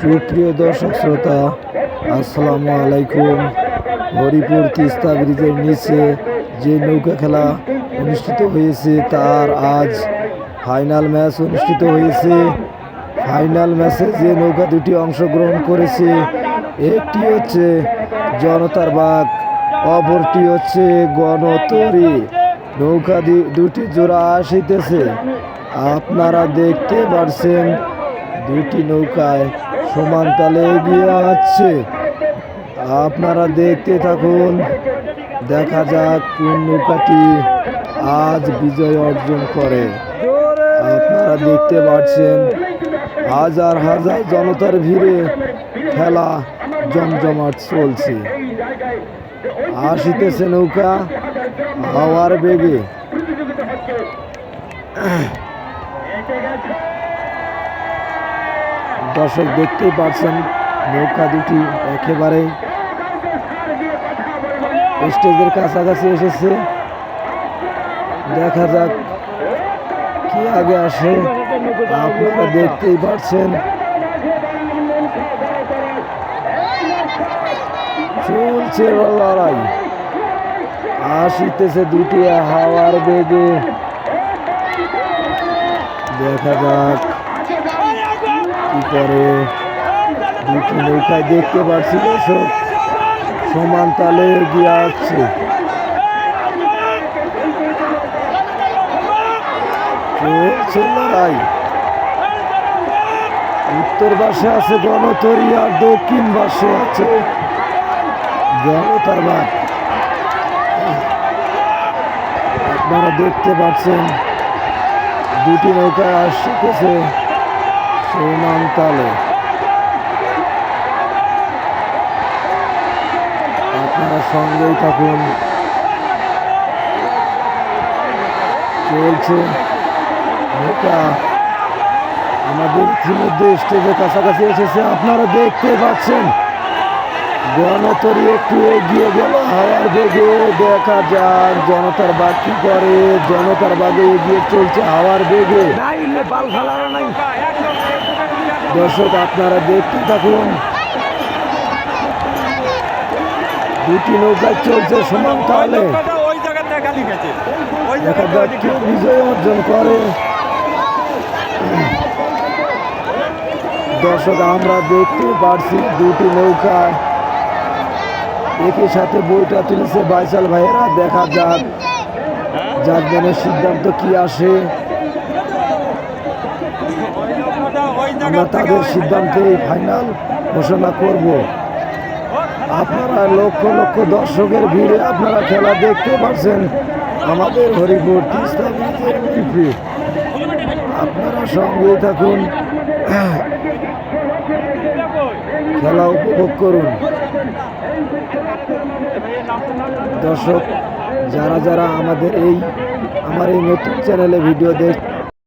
সুপ্রিয় দর্শক শ্রোতা, আসসালামু আলাইকুম। হরিপুর তিস্তা ব্রিজের নিচে যে নৌকা খেলা অনুষ্ঠিত হয়েছে, তার আজ ফাইনাল ম্যাচ অনুষ্ঠিত হয়েছে। ফাইনাল ম্যাচে যে নৌকা দুটি অংশগ্রহণ করেছে, একটি হচ্ছে জনতার বাগ অপরটি হচ্ছে গণতরী। নৌকা দুটি জোড়া আসিতেছে। আপনারা দেখতে পারছেন দুটি নৌকায় সমান তালে এগিয়ে আসছে আপনারা দেখতে থাকুন, দেখা যাক কোন নৌকাটি আজ বিজয় অর্জন করে। আপনারা দেখতে পাচ্ছেন, হাজার হাজার জনতার ভিড়ে খেলা জমজমাট চলছে। আসিতেছে নৌকা হাওয়ার বেগে। দর্শক দেখতেই পাচ্ছেন, নৌকা দুটি একেবারে স্টেজের কাছাকাছি এসেছে। দেখা যাক কি আগে আসে। আপনারা দেখতেই পাচ্ছেন। চলছে লড়াই। আসিতেছে দুটি হাওয়ার বেগে। দেখা যাক করে দুটি নৌকায় দেখতে পাচ্ছি, দর্শক। সমান তালে এগিয়ে আসছে। লড়াই। উত্তর পাশে আছে গণতরী আর দক্ষিণ পাশে আছে জনতার বাগ আপনারা দেখতে পাচ্ছেন, দুটি নৌকায় আসতেছে সমান তালে আপনারা সঙ্গেই থাকুন। চলছে। নৌকা আমাদের ইতিমধ্যে স্টেজের কাছাকাছি এসেছে। আপনারা দেখতে পাচ্ছেন। গণতরী একটু এগিয়ে গেল। হাওয়ার বেগে দেখা যাক জনতার বাগ কি করে জনতার বাগে এগিয়ে চলছে হাওয়ার বেগে। দর্শক, আপনারা দেখতে থাকুন। দুটি নৌকা চলছে সমান ওই দেখা যাক কে বিজয় অর্জন করে। দর্শক, আমরা দেখতে পারছি দুটি নৌকা। একই সাথে বইটা তুলেছে বাইসাল ভাইয়েরা। দেখা যাক জাজমেনের সিদ্ধান্ত কি আসে। আমরা তাদের সিদ্ধান্তে ফাইনাল ঘোষণা করব। আপনারা লক্ষ লক্ষ দর্শকের ভিড়ে আপনারা খেলা দেখতে পাচ্ছেন আমাদের হরিপুর তিস্তা ব্রিজের আপনারা সঙ্গে থাকুন। খেলা উপভোগ করুন। দর্শক যারা যারা আমাদের এই আমার এই নতুন চ্যানেলে ভিডিও দেখ